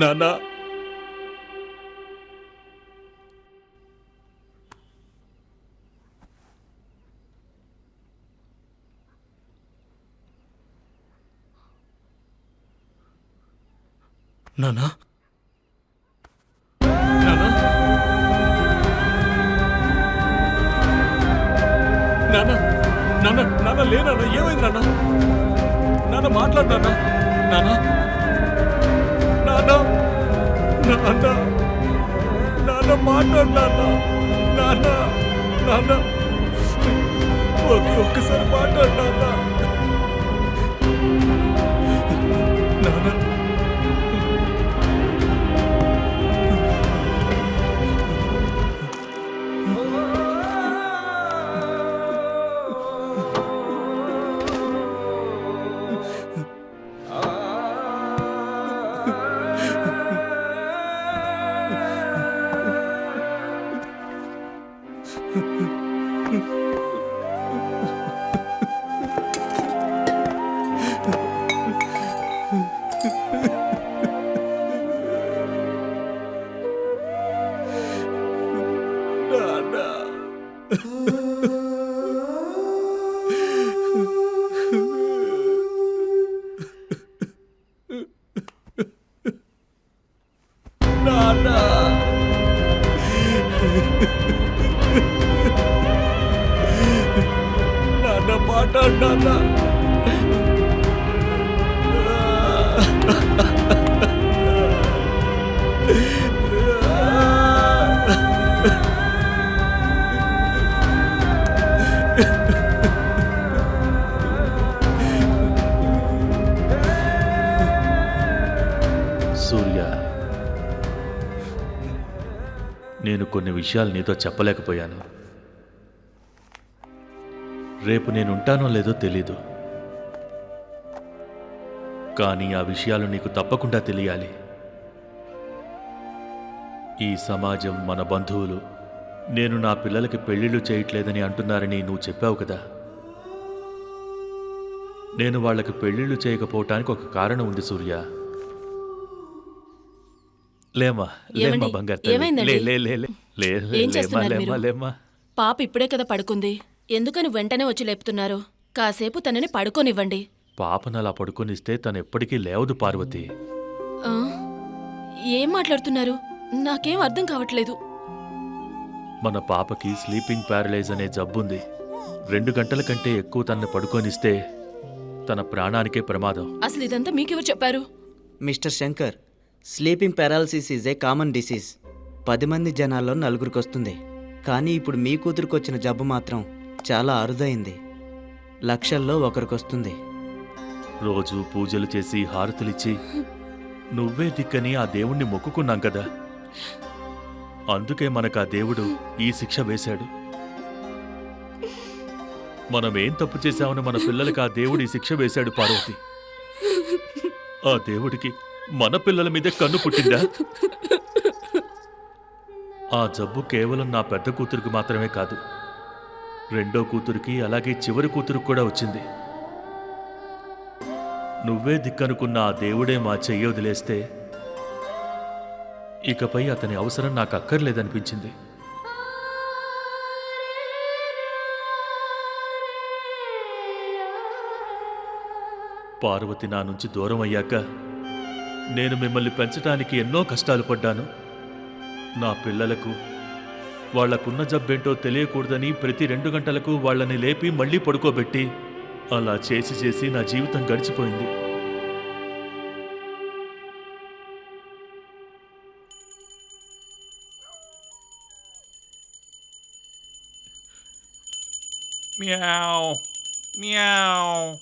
నానా. నానా. నానా. నాన్న నాన్న నాన్న లేనా ఏమైంది నాన్న నాన్న మాట్లాడు నాన్న నాన్న నాన్న నాన్న మాట్లాడు నాన్న నాన్న నాన్న. ఒకే ఒక్కసారి మాట్లాడు నాన్న. నాన్న నాన్న సూర్య నేను కొన్ని విషయాలు నీతో చెప్పలేకపోయాను. రేపు నేను ఉంటానో లేదో తెలీదు. కానీ ఆ విషయాలు నీకు తప్పకుండా తెలియాలి. ఈ సమాజం మన బంధువులు. నేను నా పిల్లలకి పెళ్ళిళ్ళు చేయట్లేదని అంటున్నారని నువ్వు చెప్పావు కదా. నేను వాళ్ళకి పెళ్ళిళ్ళు చేయకపోవటానికి ఒక కారణం ఉంది సూర్య. లేమ్మా ఏమండి? బంగారు పాప ఇప్పుడే కదా పడుకుంది. ఎందుకని వెంటనే వచ్చి లేపుతున్నారు? కాసేపు తనని పడుకోనివ్వండి. పాపను అలా పడుకొనిస్తే తను ఎప్పటికీ లేవదు పార్వతి. ఆ? ఏం మాట్లాడుతున్నారు? నాకేం అర్థం కావట్లేదు. మన పాపకి స్లీపింగ్ ప్యారలైజ్ అనే జబ్బుంది. రెండు గంటల కంటే ఎక్కువ తనని పడుకొనిస్తే తన ప్రాణానికే ప్రమాదం. అసలు ఇదంతా మీకెవరు చెప్పారు? Mister Shankar sleeping paralysis is a common disease. పది మంది జనాల్లో నలుగురికి వస్తుంది. కానీ ఇప్పుడు మీ కూతురికి వచ్చిన జబ్బు మాత్రం చాలా అరుదైంది. లక్షల్లో ఒకరికొస్తుంది. రోజు పూజలు చేసి హారతులిచ్చి నువ్వే దిక్కని ఆ దేవుణ్ణి మొక్కుకున్నాం కదా. అందుకే మనకు ఆ దేవుడు ఈ శిక్ష వేశాడు. మనం ఏం తప్పు చేశామని మన పిల్లలకి ఆ దేవుడు ఈ శిక్ష వేశాడు పార్వతి. ఆ దేవుడికి మన పిల్లల మీద కన్ను పుట్టిందా? ఆ జబ్బు కేవలం నా పెద్ద కూతురికి మాత్రమే కాదు. రెండో కూతురికి అలాగే చివరి కూతురు కూడా వచ్చింది. నువ్వే దిక్కనుకున్న ఆ దేవుడే మా చెయ్యి వదిలేస్తే ఇకపై అతని అవసరం నాకు అక్కర్లేదనిపించింది. పార్వతి నా నుంచి దూరం అయ్యాక నేను మిమ్మల్ని పెంచడానికి ఎన్నో కష్టాలు పడ్డాను. నా పిల్లలకు వాళ్ళకున్న జబ్బేంటో తెలియకూడదని ప్రతి రెండు గంటలకు వాళ్ళని లేపి మళ్ళీ పడుకోబెట్టి అలా చేసి చేసి నా జీవితం గడిచిపోయింది. మ్యావ్. మ్యావ్.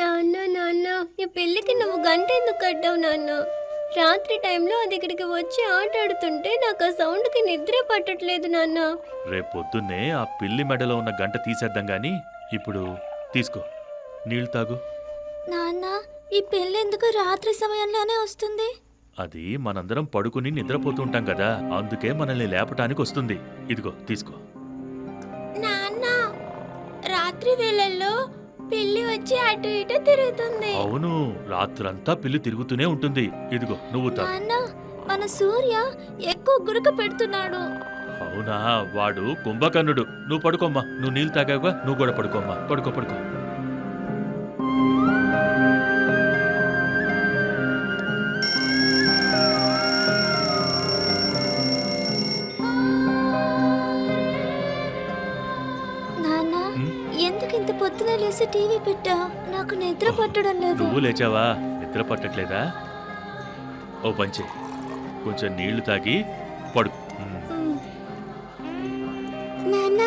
నాన్న నాన్న ఈ పెళ్ళికి నువ్వు గంట ఎందుకు కట్టావు నాన్న? రాత్రి టైంలో అది ఇక్కడికి వచ్చి ఆట ఆడుతుంటే నాకు ఆ సౌండ్కి నిద్ర పట్టట్లేదు నాన్న. రేపొద్దున్నే ఆ పిల్లి మెడలో ఉన్న గంట తీసేద్దాం గాని ఇప్పుడు తీసుకో. నీళ్ళు తాగు. నాన్న ఈ పెళ్ళి ఎందుకు రాత్రి సమయంలోనే వస్తుంది? అది మనందరం పడుకుని నిద్రపోతుంటాం కదా అందుకే మనల్ని లేపటానికి వస్తుంది. ఇదిగో తీసుకో. నాన్న రాత్రి వేళల్లో పిల్లి వచ్చి అటు ఇటు తిరుగుతుంది. అవును రాత్రంతా పిల్లి తిరుగుతూనే ఉంటుంది. ఇదిగో నువ్వు నాన్న మన సూర్య ఎక్కువ గురక పెడుతున్నాడు. అవునా వాడు కుంభకర్ణుడు. నువ్వు పడుకోమ్మా. నువ్వు నీళ్ళు తాగావుగా నువ్వు కూడా పడుకోమ్మా. పడుకో పడుకో. లేసి టీవీ పెట్టా. నాకు నిద్ర పట్టడం లేదు. నువ్వు లేచావా? నిద్ర పట్టట్లేదా? ఓ పంచే కొంచెం నీళ్ళు తాగి. నాన్న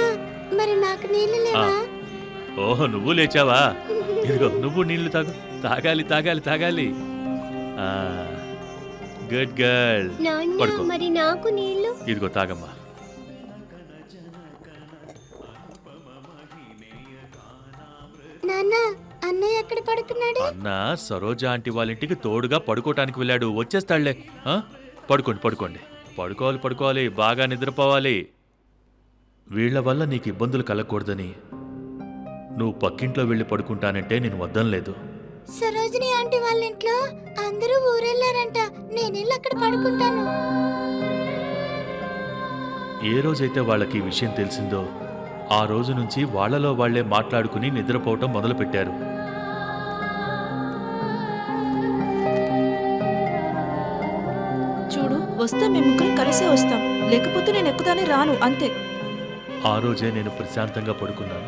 మరి నాకు నీళ్ళు లేవా? ఓహో నువ్వు లేచావా? ఇదిగో నువ్వు నీళ్ళు తాగు. తాగాలి తాగాలి తాగాలి. Good girl. పడుకో. మరి నాకు నీళ్ళు ఇదిగో తాగమ్మా. నాన్న అన్నయ్య ఎక్కడ పడుకున్నాడు? అన్న సరోజ ఆంటీ వాళ్ళ ఇంటికి తోడుగా పడుకోవటానికి వెళ్ళాడు. వచ్చేస్తాడులే ఆ? పడుకోండి పడుకోండి. పడుకోవాలి పడుకోవాలి. బాగా నిద్రపోవాలి. వీళ్ళ వల్ల నీకు ఇబ్బందులు కలగకూడదని నువ్వు పక్కింట్లో వెళ్ళి పడుకుంటానంటే నేను వద్దనలేదు సరోజిని ఆంటీ వాళ్ళ ఇంట్లో అందరూ ఊరెళ్ళారంట నేను వెళ్ళి అక్కడ పడుకుంటాను. ఏ రోజైతే వాళ్ళకి ఈ విషయం తెలిసిందో ఆ రోజు నుంచి వాళ్ళలో వాళ్ళే మాట్లాడుకుని నిద్రపోవటం మొదలుపెట్టారు. చూడు వస్తే మేము ముగ్గురం కలిసే వస్తాం. లేకపోతే నేను ఎక్కుదానే రాను అంతే. ఆ రోజే నేను ప్రశాంతంగా పడుకున్నాను.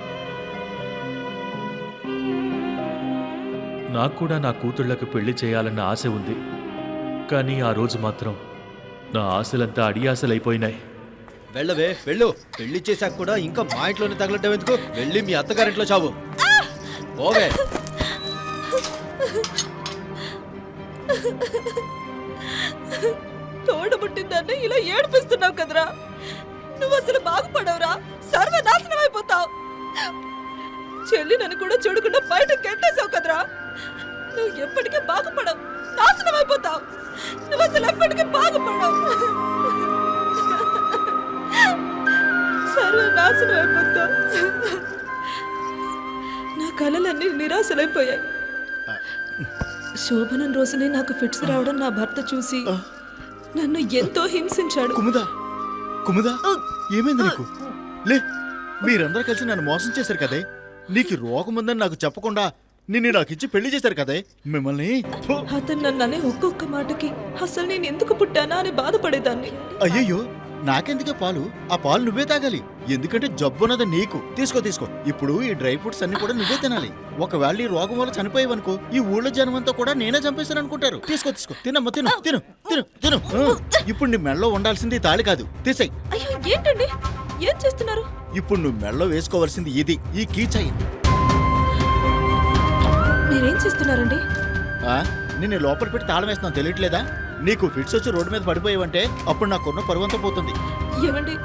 నాకు కూడా నా కూతుళ్ళకి పెళ్ళి చేయాలన్న ఆశ ఉంది. కానీ ఆ రోజు మాత్రం నా ఆశలంతా అడియాసలైపోయినాయి వెళ్ళవే వెళ్ళు. పెళ్ళి చేశాక కూడా ఇంకా మా ఇంట్లోనే తగలటం ఎందుకు? వెళ్ళి మీ అత్తగారింట్లో చావు. ఓవే తోడబుట్టిందాన్ని ఇలా ఏడిపిస్తున్నావు కదరా? నువ్వు అసలు బాగుపడవురా? సర్వనాశనం అయిపోతావు. చెల్లి నన్ను కూడా చూడకుండా బయట గెట్టేసావు కదరా? నువ్వు ఎప్పటికీ బాగుపడవు. నాశనం అయిపోతావు. నువ్వు అసలు ఎప్పటికీ బాగుపడవు. సర్వనాశనం అయిపోతావు నా కలలన్నీ నిరాశలైపోయాయి. శోభనం రోజునే నాకు ఫిట్స్ రావడం నా భర్త చూసి నన్ను ఎంతో హింసించాడు. కుముదా కుముదా ఏమైంది నీకు? లే మీరందరూ కలిసి నన్ను మోసం చేశారు కదే. నీకు రోగం ఉందని నాకు చెప్పకుండా నిన్ను నాకు ఇచ్చి పెళ్ళి చేశారు కదే. మిమ్మల్ని అతను నన్ను అనే ఒక్కొక్క మాటకి అసలు నేను ఎందుకు పుట్టానా అని బాధపడేదాన్ని. అయ్యయ్యో నాకెందుకే పాలు? ఆ పాలు నువ్వే తాగాలి. ఎందుకంటే జబ్బు ఉన్నది నీకు. తీసుకో తీసుకో. ఇప్పుడు ఈ డ్రై ఫ్రూట్స్ అన్ని కూడా నువ్వే తినాలి. ఒకవేళ ఈ రోగం వల్ల చనిపోయావనుకో ఈ ఊళ్ళో జనం అంతా కూడా నేనే చంపేశాను అనుకుంటారు తీసుకో తీసుకో. తినమ్మా తిను తిను తిను తిను. ఇప్పుడు నీ మెడలో ఉండాల్సింది తాళి కాదు. తీసేయ్. అయ్యో ఏంటండి? ఏం చేస్తున్నారు? ఇప్పుడు నువ్వు మెడలో వేసుకోవాల్సింది ఇది. ఈ కీచైన్ మీరేం చేస్తున్నారండి? ఆ? నిన్ను లోపల పెట్టి తాళం వేస్తున్నాను. తెలియట్లేదా? నీకు ఫిట్స్ వచ్చి రోడ్డు మీద పడిపోయావంటే అప్పుడు నాకున్న పరువంతా పోతుంది. ఏమండి?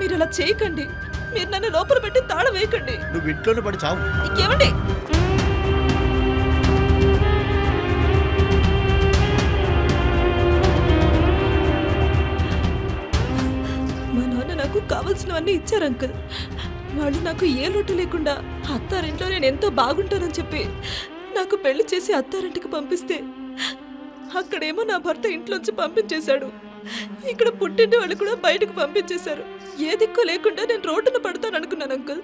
మీరు అలా చేయకండి. మీరు నన్ను లోపల పెట్టి తాళం వేయకండి. నువ్వు ఇంట్లోనే పడి చావు. ఏమండి మా నాన్న నాకు కావలసినవన్నీ ఇచ్చారు అంకుల్. వాళ్ళు నాకు ఏ లోటు లేకుండా అత్తారింట్లో నేను ఎంతో బాగుంటానని చెప్పి నాకు పెళ్ళి చేసి అత్తారింటికి పంపిస్తే అక్కడేమో నా భర్త ఇంట్లోంచి పంపించేశాడు. ఇక్కడ పుట్టింటి వాళ్ళు కూడా బయటకు పంపించేశారు. ఏ దిక్కు లేకుండా నేను రోడ్డున పడతాను అనుకున్నాను అంకుల్.